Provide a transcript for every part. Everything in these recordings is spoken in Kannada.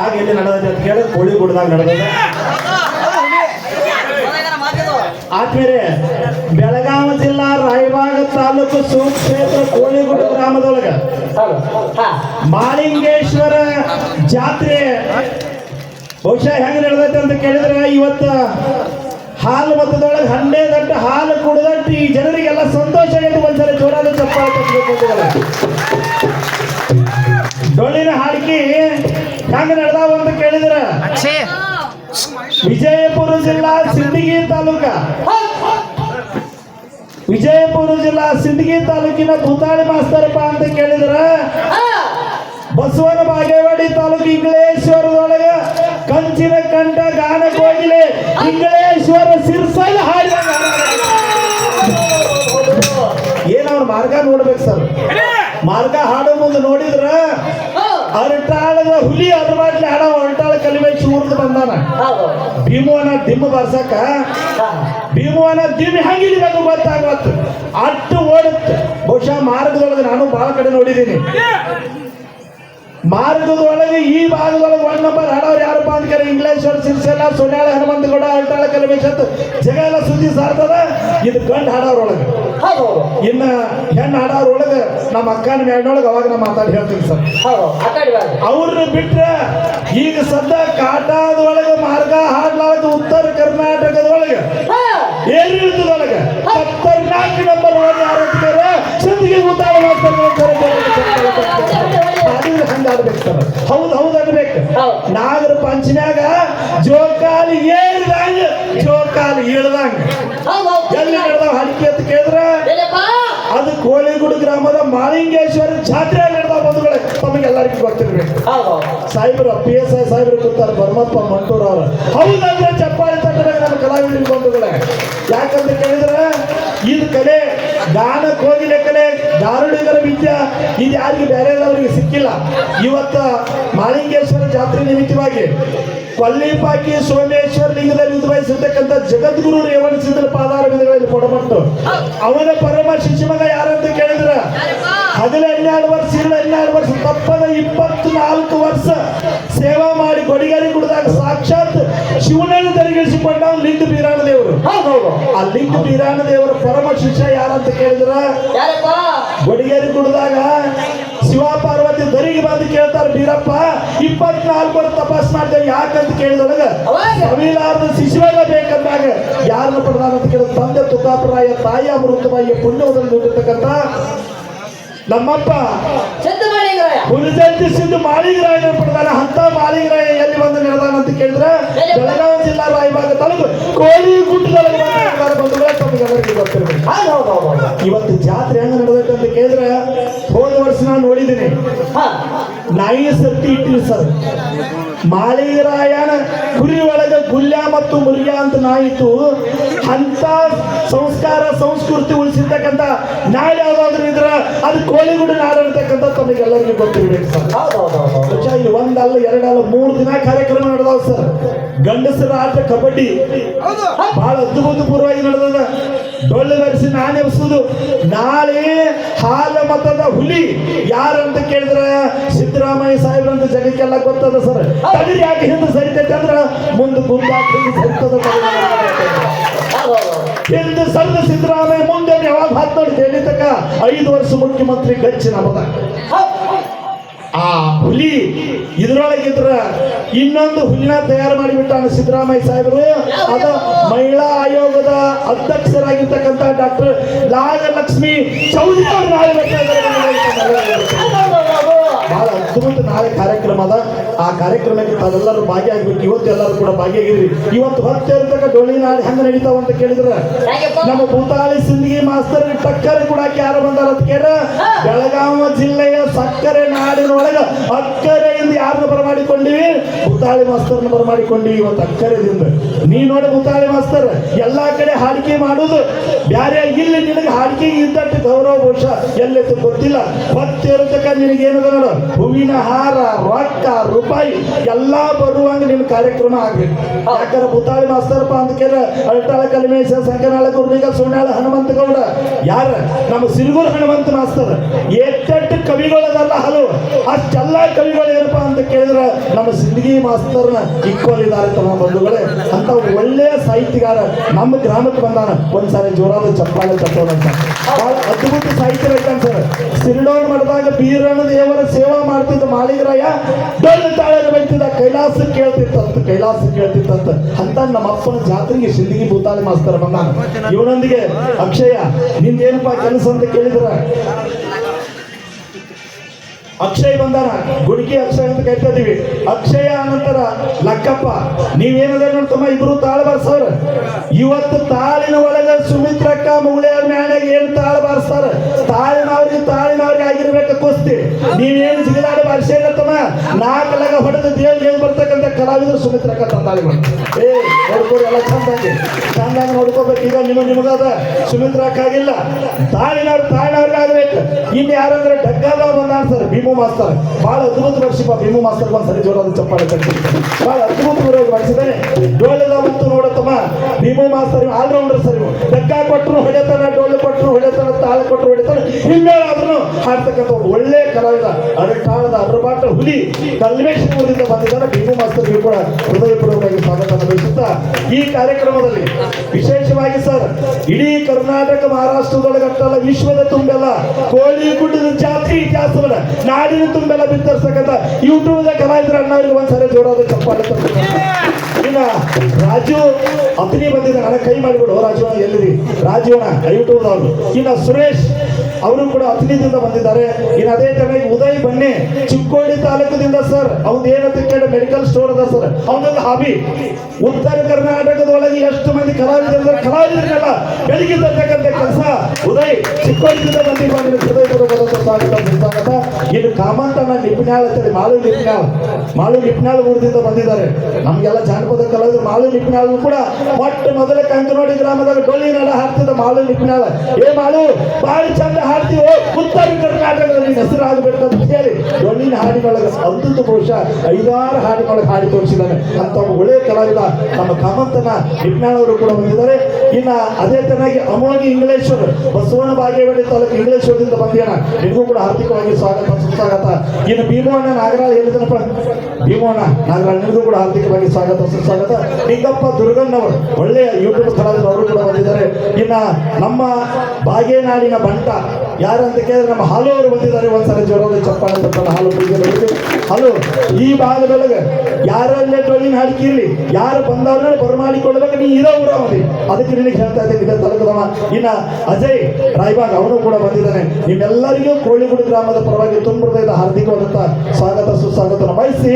ಆಗ ಎಲ್ಲಿ ನಡೆದೈತೆ ಅಂತ ಹೇಳಿ ಕೋಳಿ ಗುಡ್ದಾಗ ನಡೆದೈತೆ ಆದ್ಮೇಲೆ ಬೆಳಗಾವಿ ಜಿಲ್ಲಾ ರಾಯಬಾಗ ತಾಲೂಕು ಸುಕ್ಷೇತ್ರ ಕೋಳಿಗುಡ್ಡ ಗ್ರಾಮದೊಳಗ ಮಾಲಿಂಗೇಶ್ವರ ಜಾತ್ರೆ ಬಹುಶಃ ಹೆಂಗ್ ನಡೆದೈತೆ ಅಂತ ಕೇಳಿದ್ರೆ ಇವತ್ತು ಹಾಲು ಮತದೊಳಗೆ ಹಂಡೆ ದಟ್ಟ ಹಾಲು ಕುಡಿದಟ್ಟು ಈ ಜನರಿಗೆಲ್ಲ ಸಂತೋಷ ಆಗೈತೆ ಒಂದ್ಸಲ ಜೋರಾದ ಚಪ್ಪಾಳೆ. ಡೊಳ್ಳಿನ ಹಾಡಿಕೆ ಹೆಂಗ ನಡೆದಾವ ಅಂತ ಕೇಳಿದ್ರ? ವಿಜಯಪುರ ಜಿಲ್ಲಾ ಸಿಂದಗಿ ತಾಲೂಕ. ವಿಜಯಪುರ ಜಿಲ್ಲಾ ಸಿಂದಗಿ ತಾಲೂಕಿನ ಭೂತಾಳಿ ಮಾಸ್ತರಪ್ಪ ಅಂತ ಕೇಳಿದ್ರ? ಬಸವನ ಬಾಗೇವಾಡಿ ತಾಲೂಕು ಇಂಗ್ಲೇಶ್ವರದೊಳಗ ಕಂಚಿನ ಕಂಠ ಗಾನ ಕೋಗಿಲೆ ಇಂಗ್ಲೇಶ್ವರ ಸಿರ್ಸಲ್ ಹಾಡಿದ ಏನವ್ರ ಮಾರ್ಗ ನೋಡ್ಬೇಕು ಸರ್? ಮಾರ್ಗ ಹಾಡೋ ಮುಂದೆ ನೋಡಿದ್ರ ಅರಟಾಳದ ಹುಲಿ ಅದ್ರ ಬಾಟ್ಲಿ ಹಾಡ ಅರಟಾಳ ಕಲಿಬೇಕು ಚೂರ್ದು ಬಂದಾನ. ಭೀಮವನ ದಿಮ್ಮ ಬರ್ಸಕ ಭೀಮವನ ದಿಮ್ಮ ಹಂಗಿಲಿಬೇಕು ಗೊತ್ತಾಗತ್ತು ಅಟ್ಟು ಓಡುತ್ತೆ. ಬಹುಶಃ ಮಾರ್ಗದೊಳಗೆ ನಾನು ಬಹಳ ಕಡೆ ನೋಡಿದ್ದೀನಿ. ಮಾರ್ಗದೊಳಗೆ ಈ ಭಾಗದೊಳಗೆ ಒನ್ ನಂಬರ್ ಹಾಡೋರು ಯಾರಪ್ಪ ಅಂತ ಕೇಳಿ ಇಂಗ್ಲೇಶ್ವರ ಸಿರ್ಸೆಲ್ಲ ಹನುಮಂತ ಹನುಮಂತಗೌಡ ಅರಟಾಳ ಕಲಿಬೇಕು ಜಗ ಎಲ್ಲ ಸುದ್ದಿ ಸಾರ್ತದ? ಇದು ಗಂಡು ಹಾಡೋರೊಳಗೆ. ಇನ್ನ ಹೆಣ್ಣು ಹಾಡೋರೊಳಗೆ ನಮ್ಮ ಅಕ್ಕನ ಮೇಡೊಳಗೆ ಅವಾಗ ನಾ ಮಾತಾಡಿ ಹೇಳ್ತೀನಿ ಸರ್. ಅವ್ರನ್ನ ಬಿಟ್ರೆ ಈಗ ಸದ್ದ ಕಾಟಾದೊಳಗೆ ಮಾರ್ಗ ಹಾಡ್ಲಾರ್ದ ಉತ್ತರ ಕರ್ನಾಟಕದೊಳಗೆ. ಏನಿರ್ತದೊಳಗೆ ಖತರ್ನಾಕ್ ನಂಬರ್ ಒಳಗೆ ಯಾರು ಅಂತಾರೆ ಸಿಂಧಿಗೆ ಉತ್ತಾರ ಮಾಡ್ತಾರೆ ಹಂಗ ಆಡ್ಬೇಕು ಸರ್. ಹೌದು ಹೌದು ಅನ್ಬೇಕು ಹೌದು. ನಾಗರ ಪಂಚಮ್ಯಾಗ ಜೋಕಾಲಿ ಏರಿದಂಗ ಜೋಕಾಲಿ ಇಳ್ದಂಗ. ಎಲ್ಲಿ ನಡೆದಾವ ಹಲಿಕೆ ಅಂತ ಕೇಳಿದ್ರೆ ಕೋಳಿಗುಡು ಗ್ರಾಮದ ಮಾಲಿಂಗೇಶ್ವರ ಜಾತ್ರೆ ನಡೆದ ಬಂಧುಗಳೇ ತಮಗೆಲ್ಲರಿಗೂ ಗೊತ್ತಿರ್ಬೇಕು. ಸಾಹೇಬ್ರ ಪಿ ಎಸ್ ಐ ಸಾಹೇಬ್ರು ಕೂತಾರೆ ಬರ್ಮಪ್ಪ ಮಂಟೂರ್ ಅವರು. ಹೌದಂದ್ರೆ ಚಪ್ಪಾಳಿ ತಟ್ಟದಾಗ ನಮ್ಮ ಕಲಾವಿದರಿಗೆ ಬಂಧುಗಳೇ. ಯಾಕಂತ ಕೇಳಿದ್ರೆ ಇದು ಕಲೆ ಗಾನ ಕೋಗಿಲೆ ಕಲೆ ದಾರುಡಿಗರ ವಿದ್ಯೆ ಇದು ಯಾರಿಗೆ ಬೇರೆದವರಿಗೆ ಸಿಕ್ಕಿಲ್ಲ. ಇವತ್ತ ಮಾಲಿಂಗೇಶ್ವರ ಜಾತ್ರೆ ನಿಮಿತ್ತವಾಗಿ ಕೊಲ್ಲಿಪಾಕಿ ಸೋಮೇಶ್ವರ ಲಿಂಗದಲ್ಲಿ ಉದ್ಭವಿಸಿರ್ತಕ್ಕಂಥ ಜಗದ್ಗುರು ರೇವಣ ಸಿದ್ಧರ ಪಾದಾರ ವಿಧಗಳಲ್ಲಿ ಕೊಡಬಟ್ಟು ಅವನ ಪರಮ ಶಿಷ್ಯ ಮಗ ಯಾರಂತ ಕೇಳಿದ್ರ? ಹದಿನ ಹನ್ನೆರಡು ವರ್ಷ ಇಲ್ಲ ಹನ್ನೆರಡು ವರ್ಷ ತಪ್ಪದ ಇಪ್ಪತ್ನಾಲ್ಕು ವರ್ಷ ಸೇವಾ ಮಾಡಿ ಕೊಡಿಗೇರಿ ಕುಡಿದಾಗ ಸಾಕ್ಷಾತ್ ಶಿವನನ್ನು ತೆರಗಿಸಿಕೊಂಡ ಲಿಂಗ ಬೀರಾಣ ದೇವರು ಆ ಲಿಂಗ ಬೀರಾಣ ದೇವರ ಪರಮ ಶಿಷ್ಯ ಯಾರಂತ ಕೇಳಿದ್ರ? ಗೊಡಿಗೇರಿ ಕುಡಿದಾಗ ಶಿವ ಪಾರ್ವತಿ ದರಿಗೆ ಬಂದು ಕೇಳ್ತಾರ ಬೀರಪ್ಪ ಇಪ್ಪತ್ನಾಲ್ಕು ವರ್ಷ ತಪಾಸ್ ಮಾಡ್ತೇವೆ ಯಾಕಂತ ಕೇಳಿದೊಳಗ ಅವಿಲಾರದ ಶಿಶುವಾಗ ಬೇಕಂದಾಗ ಯಾರನ್ನ ಪ್ರಧಾನ ಅಂತ ಕೇಳಿದ ತಂದೆ ತುಕಾಪರಾಯ ತಾಯಿ ಅಮೃತಮಾಯಿಯ ಪುಣ್ಯವನ್ನು ನೀಡಿರ್ತಕ್ಕಂಥ ನಮ್ಮಪ್ಪ ಹುಲಿಜಂತಿ ಸಿದ್ದು ಮಾಳಿಗರಾಯನ ಪಡೆದಾನ ಅಂತ ಮಾಳಿಗರಾಯ ಎಲ್ಲಿ ಬಂದು ನಡೆದಾನ ಅಂತ ಕೇಳಿದ್ರೆ ಬೆಳಗಾವಿ ಜಿಲ್ಲಾ ರಾಯಭಾಗ ತಾಲೂಕು ಕೋಳಿ ಗುಡ್ಡದಲ್ಲಿ ಗೊತ್ತಿರಬೇಕು. ಇವತ್ತು ಜಾತ್ರೆ ಹೆಂಗ ನಡೆದೈತೆ ಅಂತ ಕೇಳಿದ್ರೆ ಹೋದ ವರ್ಷ ನಾನು ನೋಡಿದ್ದೀನಿ. ನಾಯಿ ಸತ್ತಿ ಇಟ್ಟಿರಿ ಸರ್. ಮಾಳಿಗರಾಯನ ಗುರಿ ಒಳಗ ಗುಲ್ಯ ಮತ್ತು ಮುರ್ಯ ಅಂತ ನಾಯಿತು ಅಂತ ಸಂಸ್ಕಾರ ಸಂಸ್ಕೃತಿ ಉಳಿಸಿರ್ತಕ್ಕಂಥ ನಾಳೆ ಯಾವ್ದಾದ್ರು ಇದ್ರ ಅದು ಕೋಳಿಗುಡಿ ನಾಡು ಅಂತಕ್ಕಂಥ ತಮಗೆಲ್ಲರಿಗೂ ಗೊತ್ತಿರ್ಬೇಕು ಸರ್ ಹೌದೌದು ಇಲ್ಲಿ ಒಂದಲ್ಲ ಎರಡಲ್ಲ ಮೂರು ದಿನ ಕಾರ್ಯಕ್ರಮ ನಡೆದಾವ ಸರ್. ಗಂಡಸರ ಆಟ ಕಬಡ್ಡಿ. ಬಹಳ ಅದ್ಭುತಪೂರ್ವವಾಗಿ ನಡೆದದ. ಡೊಳ್ಳು ಬರೆಸಿ ನಾನೇ ಎಬ್ಸುದು. ನಾಳೆ ಹಾಲ ಮತದ ಹುಲಿ ಯಾರಂತ ಕೇಳಿದ್ರೆ? ಸಿದ್ದರಾಮಯ್ಯ ಸಾಹೇಬ್ರು ಅಂತ ಜಗಕ್ಕೆಲ್ಲ ಗೊತ್ತದ ಸರ್. ತಗರಿ ಯಾಕೆ ಹಿಂದೆ ಸರಿತೈತೆ ಅಂದ್ರ? ಮುಂದೆ ಗುಂಡಾಕಿ ಸರಿತದ ಹಿಂದೆ ಸಣ್ಣ ಸಿದ್ದರಾಮಯ್ಯ ಮುಂದೆ ಯಾವಾಗ ಹತ್ತು ನೋಡಿ ಐದು ವರ್ಷ ಮುಖ್ಯಮಂತ್ರಿ ಗಚ್ಚಿ ನಮ್ಮದ ಆ ಹುಲಿ ಇದ್ರೊಳಗಿದ್ರ ಇನ್ನೊಂದು ಹುಲಿನ ತಯಾರು ಮಾಡಿಬಿಟ್ಟಾನ ಸಿದ್ದರಾಮಯ್ಯ ಸಾಹೇಬರು. ಅದ ಮಹಿಳಾ ಆಯೋಗದ ಅಧ್ಯಕ್ಷರಾಗಿರ್ತಕ್ಕಂಥ ಡಾಕ್ಟರ್ ನಾಗಲಕ್ಷ್ಮಿ ಚೌಧರಿ ಅವರು ನಾಳೆ ಬರ್ತಾ ಇದ್ದಾರೆ. ಬಹಳ ಅದ್ಭುತ ನಾಳೆ ಕಾರ್ಯಕ್ರಮ ಅದ. ಆ ಕಾರ್ಯಕ್ರಮಕ್ಕೆ ತಾವೆಲ್ಲರೂ ಭಾಗಿಯಾಗಬೇಕು. ಇವತ್ತು ಎಲ್ಲರೂ ಕೂಡ ಭಾಗಿಯಾಗಿರಿ ಇವತ್ತು ಹೊತ್ತಿರ್ತಕ್ಕ ಡೊಳ್ಳಿ ನಾಳೆ ಹೆಂಗ ನಡೀತಾವ ಅಂತ ಕೇಳಿದ್ರೆ? ನಮ್ಮ ಭೂತಾಳಿ ಸಿಂದಗಿ ಮಾಸ್ತರ್ ಸಕ್ಕರೆ ಕೂಡ ಯಾರು ಬಂದಾರ ಅಂತ ಕೇಳ ಬೆಳಗಾವಿ ಜಿಲ್ಲೆಯ ಸಕ್ಕರೆ ನಾಡಿನೊಳಗ ಯಾರನ್ನ ಬರಮಾಡಿಕೊಂಡಿವಿ ಭೂತಾಳಿ ಮಾಸ್ತರ್ನ ಬರಮಾಡಿಕೊಂಡಿವಿ ಇವತ್ತು ಅಕ್ಕರೆದಿಂದ ನೀ ನೋಡಿ ಭೂತಾಳಿ ಮಾಸ್ತರ್, ಎಲ್ಲಾ ಕಡೆ ಹಾಡಿಕೆ ಮಾಡುದು. ಬ್ಯಾರೆ ಇಲ್ಲಿ ನಿನಗೆ ಹಾಡಿಕೆ ಇದ್ದಟ್ಟು ಗೌರವ ಬಹುಶಃ ಎಲ್ಲೆತ್ತು ಗೊತ್ತಿಲ್ಲ. ಹೊತ್ತಿರತಕ್ಕ ನಿನಗೆ ಏನದ ನೋಡು? ಹೂವಿನ ಹಾರ, ರೊಕ್ಕ, ರೂಪಾಯಿ ಎಲ್ಲಾ ಬರುವಂಗ ನಿನ್ನ ಕಾರ್ಯಕ್ರಮ ಆಗ್ಬೇಕು. ಯಾಕಂದ್ರೆ ಭೂತಾಳಿ ಮಾಸ್ತರಪ್ಪ ಅಂತ ಕೇಳ ಅಲ್ಟಾಳ ಕಲಿಮೇಶ ಸಂಕನಾಳ ಸುಣ್ಣಾಳ ಹನುಮಂತ ಗೌಡ. ಯಾರ? ನಮ್ಮ ಸಿರುಗೂರು ಹನುಮಂತ ಮಾಸ್ತರ್. ಎಟ್ಟೆಟ್ಟು ಕವಿಗಳದಲ್ಲ ಹಲವು ಅಷ್ಟೆಲ್ಲ ಕವಿಗಳು ಏನಪ್ಪ ಅಂತ ಕೇಳಿದ್ರೆ ನಮ್ಮ ಸಿಂದಗಿ ಮಾಸ್ತರ್ನ ಇಕ್ವಲ್ ಇದ್ದಾರೆ ತಮ್ಮ ಬಂಧುಗಳೇ. ಅಂತ ಒಳ್ಳೆಯ ಸಾಹಿತ್ಯಗಾರ ನಮ್ಮ ಗ್ರಾಮಕ್ಕೆ ಬಂದಾನ. ಒಂದ್ಸಾರಿ ಜೋರಾದ ಚಪ್ಪಾಳೆ ತಟ್ಟೋಣ ಅಂತ. ಬಹಳ ಅದ್ಭುತ ಸಾಹಿತ್ಯ ರೈತಾನ ಸರ್. ಸಿರಿಡೋಣ ಮಾಡಿದಾಗ ಬೀರಣ್ಣ ದೇವರ ಸೇವಾ ಮಾಡ್ತಿದ್ದ ಮಾಳಿಗರಾಯ ದೊಡ್ಡ ತಾಳೆ ಬೈತಿದ್ದ ಕೈಲಾಸ ಕೇಳ್ತಿತ್ತಂತ ಕೈಲಾಸ ಕೇಳ್ತಿತ್ತಂತ. ಅಂತ ನಮ್ಮ ಅಪ್ಪನ ಜಾತ್ರೆಗೆ ಸಿಂಧಗಿ ಭೂತಾಳೆ ಮಾಸ್ತರ್ ಬಂದಾನ. ಇವನೊಂದಿಗೆ ಅಕ್ಷಯ, ನಿಂದೇನಪ್ಪ ಕೆಲಸ ಅಂತ ಕೇಳಿದ್ರ? ಅಕ್ಷಯ್ ಬಂದಾರ. ಗುಡ್ಕಿ ಅಕ್ಷಯ್ ಅಂತ ಕರಿತಾ ಇದೀವಿ. ಅಕ್ಷಯ ಅನಂತರ ಲಕ್ಕಪ್ಪ, ನೀವೇನದ ನೋಡ್ತಮ್ಮ ಇಬ್ರು ತಾಳ ಬಾರ್ಸವ್ರ ಇವತ್ತು ತಾಳಿನ ಒಳಗ ಸುಮಿತ್ರಕ್ಕ ಮುಗುಳಿಯವ್ರ ಮ್ಯಾಲೆ ಏನ್ ತಾಳ ಬಾರಿಸ್ತಾರ ತಾಳಿನವ್ರಿಗೆ ತಾಳಿನವ್ರಿಗೆ ಆಗಿರ್ಬೇಕು ಕುಸ್ತಿ. ನೀವೇನು ಜಿಗಿದಾಡ ಬರ್ಸೇನ ನಾಲ್ಕು ಲಗ ಹೊಡೆದ ದೇವ್ರಿಗೆ ಏನ್ ಬರ್ತಕ್ಕಂಥ ಕಲಾವಿದರು ಸುಮಿತ್ರಕ್ಕ ತಂದಾಳಿ ಏ ನೋಡ್ಕೋರಿ ಎಲ್ಲ ಚಂದಾಗಿ. ಚಂದಾಗಿ ನೋಡ್ಕೋಬೇಕು. ಈಗ ನಿಮ್ಮ ನಿಮಗಾದ ಸುಮಿತ್ರಕ್ಕ ಆಗಿಲ್ಲ. ತಾಳಿನವ್ರು ತಾಳಿನವ್ರಿಗೆ ಆಗ್ಬೇಕು. ಇನ್ನು ಯಾರಂದ್ರೆ ಡಗ್ಗಾದ ಬಂದಾನ ಸರ್. ಭೀಮು ಮಾಸ್ತರ್. ಬಹಳ ಅದ್ಭುತ ವರ್ಷಿಪ ಭೀಮು ಮಾಸ್ತರ್ ಒಂದ್ಸರಿ ಜೋರಾದ ಚಪ್ಪಾಳೆ ತಟ್ಟಿ ಬಹಳ ಅದ್ಭುತವಾಗಿ ಮಾಡಿಸಿದ್ದಾನೆ. ಡೋಳೆದ ಮತ್ತು ನೋಡತ್ತಮ್ಮ. ಭೀಮು ಮಾಸ್ತರ್ ಆಲ್ರೌಂಡರ್ ಸರ್ ಧಕ್ಕ ಕೊಟ್ಟರು ಹೊಡೆತಾನ ಡೋಳು ಕೊಟ್ಟರು ಹೊಡೆತಾನ, ತಾಳ ಕೊಟ್ಟರು ಹೊಡೆತಾನ ಹಿಂಗಾದ್ರೂ ಆಡ್ತಕ್ಕಂಥ ಒಂದು ಒಳ್ಳೆ ಕಲಾವಿದ, ಅರಟಾಳದ, ಅರಬಾಟ ಹುಲಿ ಕಲ್ಮೇಶ್ವರದಿಂದ ಬಂದಿದ್ದಾರೆ ಭೀಮು ಮಾಸ್ತರ್ ಇವು ಕೂಡ ಹೃದಯಪೂರ್ವಕವಾಗಿ ಸ್ವಾಗತ ಬಯಸುತ್ತಾ ಈ ಕಾರ್ಯಕ್ರಮದಲ್ಲಿ ವಿಶೇಷವಾಗಿ ಸರ್, ಇಡೀ ಕರ್ನಾಟಕ ಮಹಾರಾಷ್ಟ್ರದೊಳಗೆ ಅಷ್ಟಲ್ಲ ವಿಶ್ವದ ತುಂಬೆಲ್ಲ, ಕೋಳಿ ಗುಡ್ಡದ ಜಾತಿ ಇತಿಹಾಸವನ್ನ ನಾಡಿನ ತುಂಬೆಲ್ಲ ಬಿತ್ತರಿಸ್ತಕ್ಕಂಥ ಯೂಟ್ಯೂಬ್ ಕಲಾವಿದ್ರ ಅಣ್ಣವ್ರಿಗೆ ಒಂದ್ಸರಿ ಜೋರಾದ ಚಪ್ಪಾಳೆ. ಇನ್ನ ರಾಜು ಅತನಿ ಬಂದಿದ್ದ ನನ್ನ ಕೈ ಮಾಡಿಬಿಡು. ರಾಜು ಅಣ್ಣ ಯೂಟ್ಯೂಬ್ ಅವರು ಇನ್ನ ಸುರೇಶ್ ಅವರು ಕೂಡ ಅತನಿದಿಂದ ಬಂದಿದ್ದಾರೆ. ಇನ್ನು ಅದೇ ತರ ಉದಯ್ ಬನ್ನಿ, ಚಿಕ್ಕೋಡಿ ತಾಲೂಕದಿಂದ ಸರ್ ಅವ್ನು ಏನಂತ ಮೆಡಿಕಲ್ ಸ್ಟೋರ್ ಅದ ಸರ್ ಅವನೊಂದು ಹಾಬಿ ಉತ್ತರ ಕರ್ನಾಟಕದೊಳಗೆ ಎಷ್ಟು ಮಂದಿ ಕಲಾವಿದರು ಕಲಾವಿದರಿಗೆಲ್ಲ ಬೆಳಿಗ್ಗೆ ತರ್ತಕ್ಕಂಥ ಕೆಲಸ. ಉದಯ್, ಚಿಕ್ಕೋಡಿಯಿಂದ ಬಂದಿದ್ದಾರೆ ಹೃದಯಪೂರ್ವಕ ಸ್ವಾಗತ ಇನ್ನು ಕಾಮಂತನ ನಿಪ್ನಾಳ್ ಅಂತೇಳಿ ಮಾಳು ನಿಪ್ನಾಳ್. ಮಾಳು ನಿಪ್ನಾಳ್ ಊರದಿಂದ ಬಂದಿದ್ದಾರೆ. ನಮಗೆಲ್ಲ ಜಾನಪದ ಕಲಾವಿದರು ಮಾಳು ನಿಪ್ನಾಳ್ ಕೂಡ ಮೊಟ್ಟ ಮೊದಲ ಕಂಕನೋಡಿ ಗ್ರಾಮದಲ್ಲಿ ಡೊಳ್ಳಿ ಹಾಕ್ತಿದ್ದ ಮಾಳು ನಿಪ್ನಾಳ್. ಏ ಮಾಳು, ಬಾಳಿ ಚಂದ ಹಾಡ್ತೀವೋ ಉತ್ತರ ಕರ್ನಾಟಕದಲ್ಲಿ ನಿನ್ನ ಹೆಸರು ಆಗಬೇಕು ಅಂತ ಹೇಳಿ ಒಳ್ಳಿನ ಹಾಡಿನೊಳಗೆ ಅದ್ಭುತ ಬಹುಶಃ ಐದಾರು ಹಾಡಿನೊಳಗೆ ಹಾಡಿ ತೋರಿಸಿದ್ದಾನೆ ಅಂತ ಒಳ್ಳೆಯ ಕಲಾವಿದ ನಮ್ಮ ಕಾಮಂತನ ಅವರು ಕೂಡ ಬಂದಿದ್ದಾರೆ. ಇನ್ನ ಅದೇ ತರನಾಗಿ ಅಮೋಗಿ ಇಂಗ್ಲೇಶ್ವರ್, ಬಸವಣ್ಣ ಬಾಗೇವಾಡಿ ತಾಲೂಕು ಇಂಗ್ಲೇಶ್ವರದಿಂದ ಬಂದಿಯಾನ ನಿಮಗೂ ಕೂಡ ಆರ್ಥಿಕವಾಗಿ ಸ್ವಾಗತ, ಸುಸ್ವಾಗತ. ಇನ್ನು ಭೀಮಣ್ಣ ನಾಗರಾಜ್ ಹೇಳಿದನಪ್ಪ ಭೀಮಣ್ಣ ನಾಗರಾಜ್, ನಿಮಗೂ ಕೂಡ ಆರ್ಥಿಕವಾಗಿ ಸ್ವಾಗತ, ಸುಸ್ವಾಗತ. ನಿಂಗಪ್ಪ ದುರ್ಗಣ್ಣವರು, ಒಳ್ಳೆಯ ಯೂಟ್ಯೂಬ್ ಸ್ಥಳದಲ್ಲಿ ಅವರು ಕೂಡ ಬಂದಿದ್ದಾರೆ. ಇನ್ನ ನಮ್ಮ ಬಾಗೇನಾಡಿನ ಬಂಟ ಯಾರಂತ ಕೇಳಿದ್ರೆ ನಮ್ಮ ಹಾಲು ಅವರು ಬಂದಿದ್ದಾರೆ. ಒಂದ್ಸಲ ಜ್ವರದ ಚಪ್ಪಾಳೆ ತಪ್ಪಾಳೆ ಹಾಲು ಹಾಲು, ಈ ಭಾಗದೊಳಗೆ ಯಾರಲ್ಲೇ ಟ್ರೋಲಿಂಗ್ ಹಾಡಿಕಿರ್ಲಿ ಯಾರು ಬಂದವ್ರನ್ನ ಬರಮಾಡಿಕೊಳ್ಬೇಕು ನೀ ಇರೋ ಊರ ಅವನಿ ಅದಕ್ಕೆ ನಿನಗೆ ಹೇಳ್ತಾ ಇದ್ದೀನಿ ಇದೇ ತಲುಕದವ ಇನ್ನ ಅಜಯ್ ರಾಯ್ಬಾಗ್ ಅವನು ಕೂಡ ಬಂದಿದ್ದಾನೆ. ನಿಮ್ಮೆಲ್ಲರಿಗೂ ಕೋಳಿಗುಡಿ ಗ್ರಾಮದ ಪರವಾಗಿ ತುಂಬ ಹೃದಯದ ಹಾರ್ದಿಕವಾದಂತ ಸ್ವಾಗತ, ಸುಸ್ವಾಗತ ಬಯಸಿ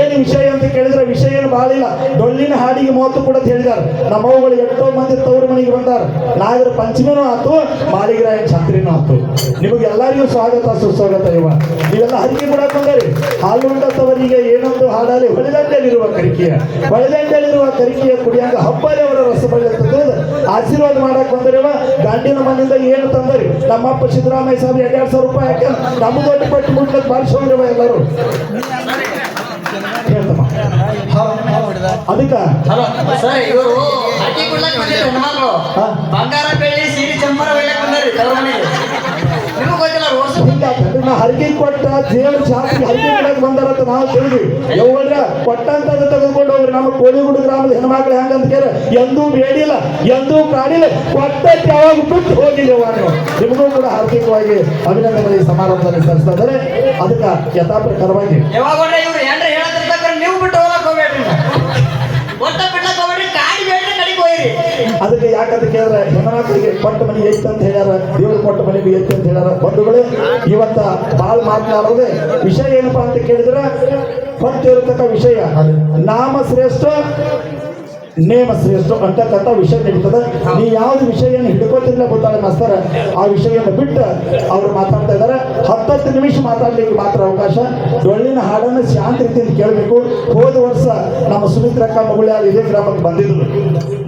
ಏನು ವಿಷಯ ಅಂತ ಕೇಳಿದ್ರೆ ವಿಷಯ ಏನು ಇಲ್ಲ. ಡೊಳ್ಳಿನ ಹಾಡಿಗೆ ಮೂವತ್ತು ಕೂಡ ಹೇಳಿದ್ದಾರೆ. ನಮ್ಮವುಗಳು ಎಷ್ಟೋ ಮಂದಿ ತವರು ಮನೆಗೆ ಬಂದಾರ. ನಾಗರ ಪಂಚಮಿನೂ ಆತು ಮಾಳಿಗರಾಯ ಛತ್ರಿನೂ ಆತು ನಿಮಗೆ ಎಲ್ಲರಿಗೂ ಸ್ವಾಗತ ಸುಸ್ವಾಗತ ಇವ ನೀವೆಲ್ಲ ಹರಿಕೆ ಕೂಡ ಬಂದರಿ ಹಾಲುಂಡತವರಿಗೆ ಏನೊಂದು ಹಾಡಲಿ ಹೊಳೆದಂಡೆಯಲ್ಲಿರುವ ಕರಿಕೆಯ. ಹೊಳೆದಂಡೆಯಲ್ಲಿರುವ ಕರಿಕೆಯ ಕುಡಿಯಾಗ ಹಬ್ಬರೇ ಅವರ ರಸಬಳ್ಳಿ ಅಂತ ತಿಳಿದು ಆಶೀರ್ವಾದ ಮಾಡಕ್ ಬಂದರಿವ. ಗಾಂಡಿನ ಮನೆಯಿಂದ ಏನು ತಂದರಿ? ನಮ್ಮಪ್ಪ ಸಿದ್ದರಾಮಯ್ಯ ಸಾಹೇಬ್ ಎರಡೆರಡು ಎರಡ್ ಸಾವಿರ ರೂಪಾಯಿ ಹಾಕಿ ನಮ್ಮ ದೊಡ್ಡ ಪಟ್ಟು ಮುಟ್ಲಕ್ಕೆ ಬಾರಿಸೋರಿವ ಎಲ್ಲರೂ. ಅದಕ್ಕೆ? ಹಲೋ. ಬಂಗಾರ ಬೆಳ್ಳಿ ಸೀರೆ ಚಂಬರ ಒಯ್ಲಕ್ ಬಂದ್ರಿ ಗೊತ್ತಿಲ್ಲ ರೋಡ್ಸ್ ಹಿಂಗ ನಾ ಹರಕೆ ಕೊಟ್ಟ ದೇವ್ರ ಜಾತಿ ಹರಕೆ ಕೊಡಕ್ ಬಂದಾರಂತ ನಾವು ತಿಳಿದ್ವಿ. ಯವ್ವನ್ರ ಕೊಟ್ಟಂತ ತೆಗೆದುಕೊಂಡು ಹೋಗ್ರಿ. ನಮ್ಮ ಕೋಳಿಗುಡು ಗ್ರಾಮದ ಹೆಣ್ಮಕ್ಳು ಹೆಂಗಂತ ಕೇಳ ಎಂದೂ ಬೇಡಿಲ್ಲ, ಎಂದೂ ಕಾಡಿಲ್ಲ, ಕೊಟ್ಟಕ್ಕೆ ಯಾವಾಗ ಬಿಟ್ಟು ಹೋಗಿದ್ದೇವ ನೀವು. ನಿಮಗೂ ಕೂಡ ಹಾರ್ದಿಕವಾಗಿ ಅಭಿನಂದನೆ ಸಮಾರಂಭದಲ್ಲಿ ಸರಿಸ್ತಾರೆ ಅದಕ್ಕ ಏನ್ರ ಹೇಳತ್ತಿರ್ತಾರ ನೀವು ಬಿಟ್ಟು ಹೋಗ್ಬೇಡ್ರಿ. ಅದಕ್ಕೆ ಯಾಕಂತ ಕೇಳಿದ್ರೆ ಹೆಣ್ಮಕ್ಳಿಗೆ ಕೊಟ್ಟ ಮನೆ ಐತೆ ಅಂತ ಹೇಳ್ಯಾರ, ದೇವ್ರು ಕೊಟ್ಟ ಮನೆಗೆ ಐತೆ ಅಂತ ಹೇಳ್ಯಾರ. ಬಂಧುಗಳೇ, ಇವತ್ತ ಬಾಳ್ ಮಾತನಾಡೋದೆ ವಿಷಯ ಏನಪ್ಪಾ ಅಂತ ಕೇಳಿದ್ರೆ ಕೊಟ್ಟಿರತಕ್ಕ ವಿಷಯ. ನಾಮ ಶ್ರೇಷ್ಠ ನೇಮ ಶ್ರೇಷ್ಠ ಅಂತಕ್ಕಂಥ ವಿಷಯ ನಡೀತದೆ. ನೀ ಯಾವ್ದು ವಿಷಯವನ್ನು ಹಿಡ್ಕೊತಿರ್ಲ ಗೊತ್ತಾಳೆ ಮಾಸ್ತರ. ಆ ವಿಷಯನ ಬಿಟ್ಟು ಅವ್ರು ಮಾತಾಡ್ತಾ ಇದ್ದಾರೆ ಹತ್ತತ್ತು ನಿಮಿಷ ಮಾತಾಡ್ಲಿಕ್ಕೆ ಮಾತ್ರ ಅವಕಾಶ. ಡೊಳ್ಳಿನ ಹಾಡನ್ನು ಶಾಂತ ರೀತಿಯಿಂದ ಕೇಳಬೇಕು. ಹೋದ ವರ್ಷ ನಮ್ಮ ಸುಮಿತ್ರಕ್ಕ ಮಗುಳ್ಯಾರ ಇದೇ ಗ್ರಾಮಕ್ಕೆ ಬಂದಿದ್ರು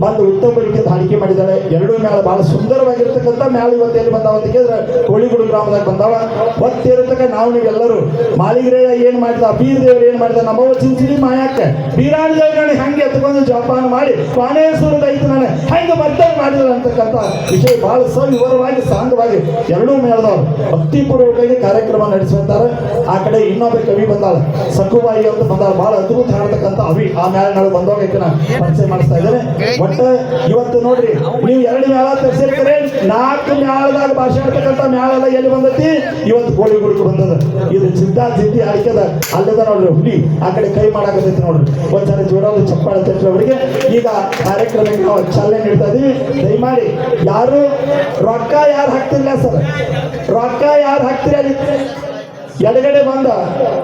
ಬಂದು ಉತ್ತಮ ರೀತಿಯಿಂದ ಹಾಡಿಕೆ ಮಾಡಿದ್ದಾಳೆ. ಎರಡೂ ಮೇಳ ಬಹಳ ಸುಂದರವಾಗಿರ್ತಕ್ಕಂಥ ಮೇಳ ಇವತ್ತು ಎಲ್ಲಿ ಬಂದಾವ ಅಂತ ಕೇಳಿದ್ರೆ ಕೋಳಿಗುಡು ಗ್ರಾಮದಾಗ ಬಂದಾವ ಹೊತ್ತಿರತಕ್ಕ ನಾವು ನೀವೆಲ್ಲರೂ ಮಾಲಿಗ್ರೇಯ ಏನ್ ಮಾಡಿದ ಬೀರ್ ದೇವರು ಏನು ಮಾಡಿದ ನಮ್ಮವ ಚಿಂಚಿಲಿ ಮಾಯಾಕ ಬೀರಾಣಿ ದೇವ್ರನ್ನ ಹೆಂಗೆ ಎತ್ಕೊಂಡು ಜೋಪಾನ ಮಾಡಿ ಪಾನೇಶ್ವರದ ಐತೆ ನಾನು ಹೆಂಗೆ ಮತ್ತೆ ಮಾಡಿದ್ರು ಅಂತಕ್ಕಂಥ ವಿಷಯ ಬಹಳ ಸವಿವರವಾಗಿ, ಸಾಂಗವಾಗಿ ಎರಡೂ ಮೇಳದವ್ರು ಭಕ್ತಿಪೂರ್ವಕವಾಗಿ ಕಾರ್ಯಕ್ರಮ ನಡೆಸುತ್ತಾರೆ ಆ ಕಡೆ ಇನ್ನೊಬ್ಬ ಕವಿ ಬಂದಾಳ ಸಕುಬಾಯಿ ಅಂತ ಬಂದಾಳ, ಬಹಳ ಅದ್ಭುತ ಹಾಡ್ತಕ್ಕಂಥ ಅವಿ. ಆ ಮೇಳ ನಾಳೆ ಬಂದೋಗೈತೆ ನಾನು ಪರಿಚಯ ಮಾಡಿಸ್ತಾ ಇದ್ದೇನೆ. ಒಟ್ಟು ಇವತ್ತು ನೋಡ್ರಿ, ನೀವು ಎರಡು ಮೇಳ ತರಿಸಿರ್ತಾರೆ, ನಾಲ್ಕು ಮೇಳದಾಗ ಭಾಷೆ ಆಡ್ತಕ್ಕಂಥ ಮೇಳ ಎಲ್ಲ ಬಂದೈತಿ? ಇವತ್ತು ಕೋಳಿ ಗುಡುಕು ಬಂದದ. ಇದು ಸಿದ್ಧ ಜಿದ್ದಿ ಆಯ್ಕೆದ. ಅಲ್ಲದ ನೋಡ್ರಿ ಹುಲಿ ಆ ಕಡೆ ಕೈ ಮಾಡಾಕತೈತಿ ನೋಡ್ರಿ. ಒಂದ್ಸಲ ಜೋರಾದ ಚಪ್ಪಾಳೆ ತಟ್ಟರೆ ಅವರಿಗೆ ಈಗ ಕಾರ್ಯಕ್ರಮಕ್ಕೆ ನಾವು ಚಾಲನೆ ನೀಡ್ತಾ ಇದೀವಿ. ದಯಮಾಡಿ ಯಾರು ರೊಕ್ಕ ಯಾರು ಹಾಕ್ತಿಲ್ಲ ಸರ್? ರೊಕ್ಕ ಯಾರು ಹಾಕ್ತಿರ ಎಡಗಡೆ ಬಂದ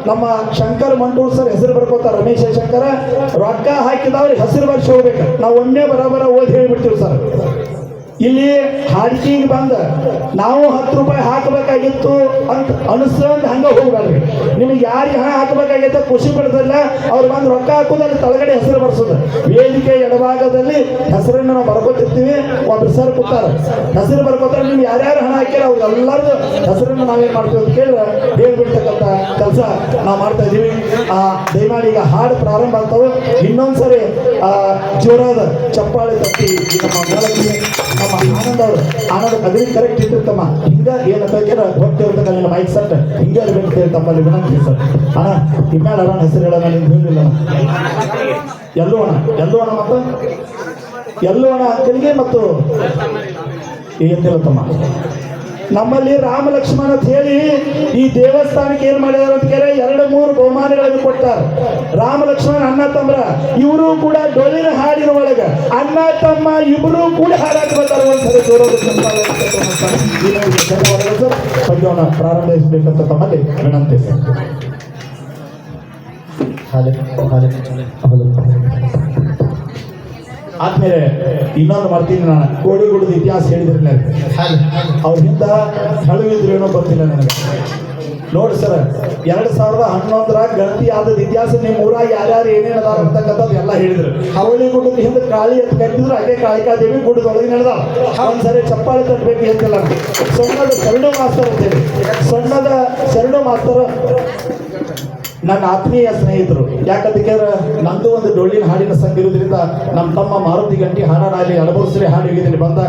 ನಮ್ಮ ಶಂಕರ್ ಮಂಟೂರ್ ಸರ್ ಹೆಸರು ಬರ್ಕೋತಾರ, ರಮೇಶ್ ಶಂಕರ. ರೊಕ್ಕ ಹಾಕಿದವ್ರಿಗೆ ಹೆಸರು ಬರ್ಸಿ ಹೋಗ್ಬೇಕು. ನಾವು ಒಮ್ಮೆ ಬರೋಬರ ಓದಿ ಹೇಳಿಬಿಡ್ತೀವಿ ಸರ್. ಇಲ್ಲಿ ಹಾಡಿಕೆಗೆ ಬಂದ, ನಾವು ಹತ್ತು ರೂಪಾಯಿ ಹಾಕಬೇಕಾಗಿತ್ತು ಅಂತ ಅನಿಸ್ತಂತ ಹಂಗ ಹೋಗ್ಬಾರ್ದು ನಿಮಗೆ ಯಾರಿಗೆ ಹಣ ಹಾಕಬೇಕಾಗಿತ್ತು, ಖುಷಿ ಪಡ್ದಲ್ಲ, ಅವ್ರು ಬಂದು ರೊಕ್ಕ ಹಾಕೋದಲ್ಲಿ ತಳಗಡೆ ಹೆಸರು ಬರ್ಸೋದು. ವೇದಿಕೆ ಎಡಭಾಗದಲ್ಲಿ ಹೆಸರನ್ನು ನಾವು ಬರ್ಕೋತಿರ್ತೀವಿ ಒಬ್ರು ಸರ್ ಕೂತಾರ. ಹೆಸರು ಬರ್ಕೋತಾರೆ ನೀವು ಯಾರ್ಯಾರು ಹಣ ಹಾಕಿರ ಅವ್ರು ಎಲ್ಲರದು ಹೆಸರನ್ನು ನಾವೇನು ಮಾಡ್ತೀವಿ ಅಂತ ಕೇಳಿದ್ರೆ ಹೇಳ್ಬಿಡ್ತಕ್ಕಂಥ ಕೆಲಸ ನಾವು ಮಾಡ್ತಾ ಇದೀವಿ. ಆ, ದಯಮಾಡಿ ಈಗ ಹಾಡು ಪ್ರಾರಂಭ ಆಗ್ತಾವೆ. ಇನ್ನೊಂದ್ಸರಿ, ಆ, ಜೋರಾದ ಚಪ್ಪಾಳೆ ತಟ್ಟಿ ನಮ್ಮ ನಮ್ಮ ಆನಂದ ಅವರು ಆನಂದ ಅಗ್ರಿ ಕರೆಕ್ಟ್ ಇಟ್ಟಿರ್ತಮ್ಮ ಹಿಂಗ ಏನಂತ ಕೇಳ ಹೋಗ್ತಿರ್ತಕ್ಕ ನಿನ್ನ ಮೈಕ್ ಸಟ್ ಹಿಂಗೆ ಇರ್ಬೇಕು ಹೇಳಿ ತಮ್ಮಲ್ಲಿ ವಿನಂತಿ ಸರ್. ಅಣ್ಣ ಇಮ್ಯಾಲ ಅಣ್ಣ ಹೆಸರು ಹೇಳೋಣ ನಿಮ್ಗೆ ಹೇಳಿಲ್ಲ ಎಲ್ಲೂ ಅಣ್ಣ, ಎಲ್ಲೋ ಅಣ್ಣ ಮತ್ತು? ಎಲ್ಲೋ ಅಣ್ಣ ಅಂಕಲ್ಗೆ ಮತ್ತು ಏನ್ ಹೇಳ್ತಮ್ಮ ನಮ್ಮಲ್ಲಿ ರಾಮ ಲಕ್ಷ್ಮಣ ಅಂತ ಹೇಳಿ ಈ ದೇವಸ್ಥಾನಕ್ಕೆ ಏನ್ ಮಾಡಿದಾರೆ ಅಂತ ಕೇಳಿ ಎರಡು ಮೂರು ಬಹುಮಾನಗಳನ್ನು ಕೊಡ್ತಾರೆ ರಾಮ ಲಕ್ಷ್ಮಣ, ಅಣ್ಣ ತಮ್ಮರ, ಇವರು ಕೂಡ ಡೊಳ್ಳಿನ ಹಾಡಿನ ಒಳಗ ಅಣ್ಣ, ತಮ್ಮ ಇಬ್ಬರು ಕೂಡ ಹಾಡಾಕ ಬರ್ತಾರೆ. ಪದ್ಯವನ್ನು ಪ್ರಾರಂಭಿಸಬೇಕಂತ ತಮ್ಮಲ್ಲಿ ವಿನಂತಿ. ಆದ್ಮೇಲೆ ಇನ್ನೊಂದು ಮಾಡ್ತೀನಿ ನಾನು. ಕೋಡಿಗುಡದ ಇತಿಹಾಸ ಹೇಳಿದ್ರಲ್ಲ ಅವ್ರ ಹಿಂದ ಹಳುವಿದ್ರು ಏನೋ ಗೊತ್ತಿಲ್ಲ ನನಗೆ. ನೋಡಿ ಸರ್ ಎರಡು ಸಾವಿರದ ಹನ್ನೊಂದರಾಗ ಗಣತಿ ಆದ ಇತಿಹಾಸ ನಿಮ್ಮ ಊರಾಗ ಯಾರ್ಯಾರು ಏನೇನು ಅದಾರ ಅಂತಕ್ಕಂಥದ್ದು ಎಲ್ಲ ಹೇಳಿದ್ರು. ಹವಳಿ ಗುಡ್ಡದ ಹಿಂದೆ ಕಾಳಿ ಅಂತ ಕಟ್ಟಿದ್ರು ಹಾಗೆ ಕಾಳಿಕಾದೇವಿ ಗುಡ್ಡದೊಳಗೆ ನಡೆದ ಒಂದ್ಸರಿ ಚಪ್ಪಾಳಿ ತಟ್ಟಬೇಕು ಅಂತಿಲ್ಲ ಸಣ್ಣದ ಶರಣು ಮಾಸ್ತರ್ ಅಂತೇಳಿ ಸಣ್ಣದ ಶರಣ ಮಾಸ್ತರ್ ನನ್ನ ಆತ್ಮೀಯ ಸ್ನೇಹಿತರು ಯಾಕಂತ ಕೇಳಿದ್ರೆ ನಂದು ಒಂದು ಡೊಳ್ಳಿನ ಹಾಡಿನ ಸಂಘ ಇರುವುದರಿಂದ ನಮ್ಮ ತಮ್ಮ ಮಾರುತಿ ಗಂಟಿ ಹಾಡಾಡಲಿ ಅಳಬರ್ಸರಿ ಹಾಡು ಇದರಲ್ಲಿ ಬಂದ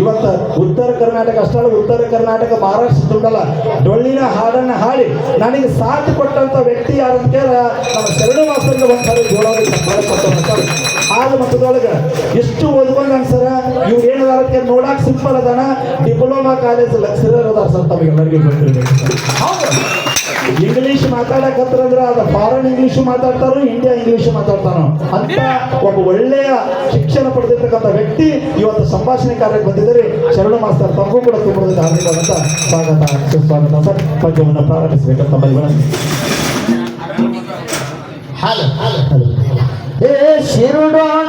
ಇವತ್ತು ಉತ್ತರ ಕರ್ನಾಟಕ ಅಷ್ಟೇ ಉತ್ತರ ಕರ್ನಾಟಕ ಮಹಾರಾಷ್ಟ್ರ ತುಂಬಲ್ಲ ಡೊಳ್ಳಿನ ಹಾಡನ್ನ ಹಾಡಿ ನನಗೆ ಸಾಥ್ ಕೊಟ್ಟಂತ ವ್ಯಕ್ತಿ ಯಾರು ಅಂತ ಕೇಳಿದ್ರೆ ನಮ್ಮ ಶರಣು ಮಾಸ್ತರಿಗೆ ಒಂದ್ಸಾರಿ ಆಗ ಮಟ್ಟದೊಳಗೆ ಎಷ್ಟು ಓದ್ಕೊಂಡ್ ಅನ್ಸರ ಇವ್ ಏನದಾರ ನೋಡಕ್ ಸಿಂಪಲ್ ಅದಾನ. ಡಿಪ್ಲೊಮಾ ಕಾಲೇಜ್ ಲೆಕ್ಚರರ್ ಅದಾರ ಸರ್ ತಮಗೆಲ್ಲರಿಗೂ ಗೊತ್ತಿರಬೇಕು. ಇಂಗ್ಲಿಷ್ ಮಾತಾಡಕತ್ತಂದ್ರ ಅದ ಫಾರಿನ್ ಇಂಗ್ಲಿಷ್ ಮಾತಾಡ್ತಾರೋ ಇಂಡಿಯಾ ಇಂಗ್ಲಿಷ್ ಮಾತಾಡ್ತಾನೋ? ಅಂತ ಒಬ್ಬ ಒಳ್ಳೆಯ ಶಿಕ್ಷಣ ಪಡೆದಿರ್ತಕ್ಕಂಥ ವ್ಯಕ್ತಿ ಇವತ್ತು ಸಂಭಾಷಣೆ ಕಾರ್ಯಕ್ಕೆ ಬಂದಿದ್ದರೆ. ಶರಣ ಮಾಸ್ತರ್ ತಮಗೂ ಕೂಡ ತುಂಬುವುದಕ್ಕೆ ಹಾರ್ದಿಕವಾದಂತ ಸ್ವಾಗತ ಸುಸ್ವಾಗತ. ಸರ್ ಪದ್ಯವನ್ನು ಪ್ರಾರಂಭಿಸಬೇಕಂತ ತಮ್ಮಲ್ಲಿ ವಿನಂತಿ ಹಲೋ. ಹಲೋ. ಏ ಶಿರುಡೋಣ